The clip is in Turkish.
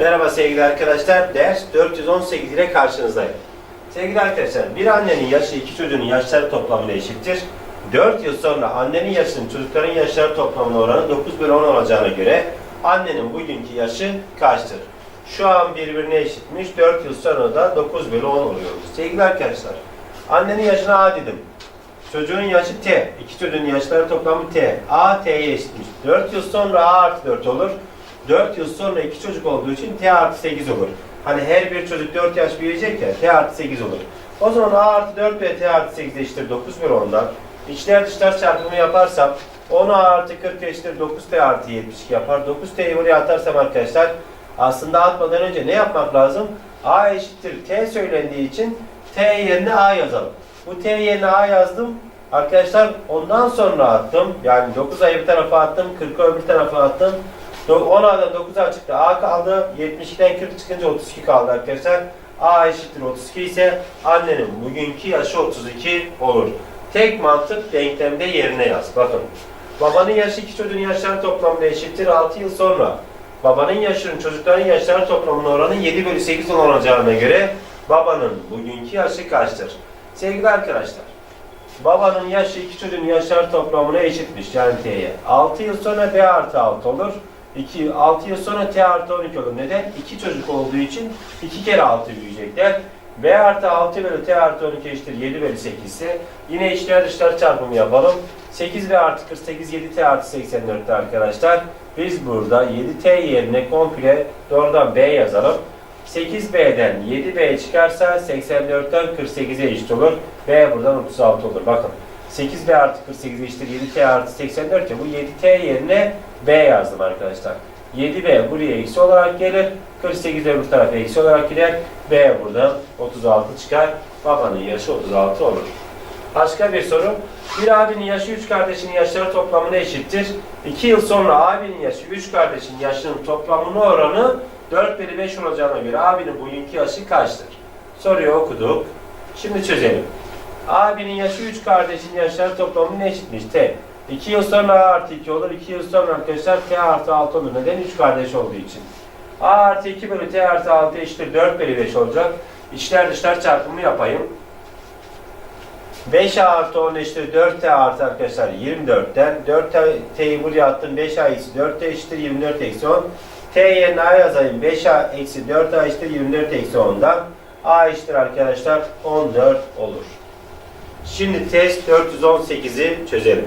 Merhaba sevgili arkadaşlar. Ders 418 ile karşınızdayım. Sevgili arkadaşlar, bir annenin yaşı iki çocuğun yaşları toplamına eşittir. 4 yıl sonra annenin yaşının çocukların yaşları toplamına oranı 9 bölü 10 olacağına göre annenin bugünkü yaşı kaçtır? Şu an birbirine eşitmiş. 4 yıl sonra da 9 bölü 10 oluyor. Sevgili arkadaşlar, annenin yaşına A dedim. Çocuğun yaşı T. İki çocuğun yaşları toplamı T. A T'ye eşitmiş. 4 yıl sonra A artı 4 olur. 4 yıl sonra iki çocuk olduğu için T artı 8 olur. Hani her bir çocuk 4 yaş büyüyecek ya T artı 8 olur. O zaman A artı 4 ve T artı 8 eşittir 9 bölü 10'dan. İçler dışlar çarpımı yaparsam 10 A artı 40 eşittir 9 T artı 72 yapar. 9 T'yi buraya atarsam arkadaşlar aslında atmadan önce ne yapmak lazım? A eşittir T söylendiği için T yerine A yazalım. Bu T yerine A yazdım. Arkadaşlar ondan sonra attım. Yani 9 ayı bir tarafa attım. 40'ı öbür tarafa attım. 10 A'dan 9'a çıktı. A kaldı. 72'den 40 çıkınca 32 kaldı arkadaşlar. A eşittir 32 ise annenin bugünkü yaşı 32 olur. Tek mantık denklemde yerine yaz. Bakın. Babanın yaşı iki çocuğun yaşları toplamına eşittir 6 yıl sonra. Babanın yaşının çocukların yaşları toplamına oranı 7 bölü 8 olacağına göre babanın bugünkü yaşı kaçtır? Sevgili arkadaşlar, babanın yaşı iki çocuğun yaşları toplamına eşitmiş yani T'ye. 6 yıl sonra B artı 6 olur. 2, 6 yıl sonra T artı 12 olur. Neden? 2 çocuk olduğu için 2 kere 6 büyüyecekler. B artı 6 bölü T artı 12 eşittir 7 bölü 8 ise yine içler dışlar çarpımı yapalım. 8 B artı 48 7 T artı 84'te arkadaşlar. Biz burada 7T yerine komple doğrudan B yazalım. 8B'den 7B çıkarsa 84'ten 48'e eşit olur. B buradan 36 olur. Bakın 8B artı 48 eşittir 7T artı 84 ya bu 7T yerine B yazdım arkadaşlar. 7B buraya eksi olarak gelir. 48 de öbür tarafa eksi olarak gider. B buradan 36 çıkar. Babanın yaşı 36 olur. Başka bir soru. Bir abinin yaşı 3 kardeşinin yaşları toplamına eşittir. 2 yıl sonra abinin yaşı 3 kardeşin yaşının toplamına oranı 4 bölü 5 olacağına göre abinin bugünkü yaşı kaçtır? Soruyu okuduk. Şimdi çözelim. Abinin yaşı 3 kardeşin yaşları toplamına eşitmiş. T. 2 yıl sonra A artı 2 olur. 2 yıl sonra arkadaşlar T artı 6 olur. Neden? 3 kardeş olduğu için. A artı 2 bölü T artı 6 eşittir 4 bölü 5 olacak. İçler dışlar çarpımı yapayım. 5A artı 10 eşittir 4T artı arkadaşlar 24'ten 4T'yi buraya attım 5A eksi 4T eşittir 24 eksi 10 T yerine A yazayım 5A eksi 4A eşittir 24 eksi 10'dan A eşittir arkadaşlar 14 olur. Şimdi test 418'i çözelim.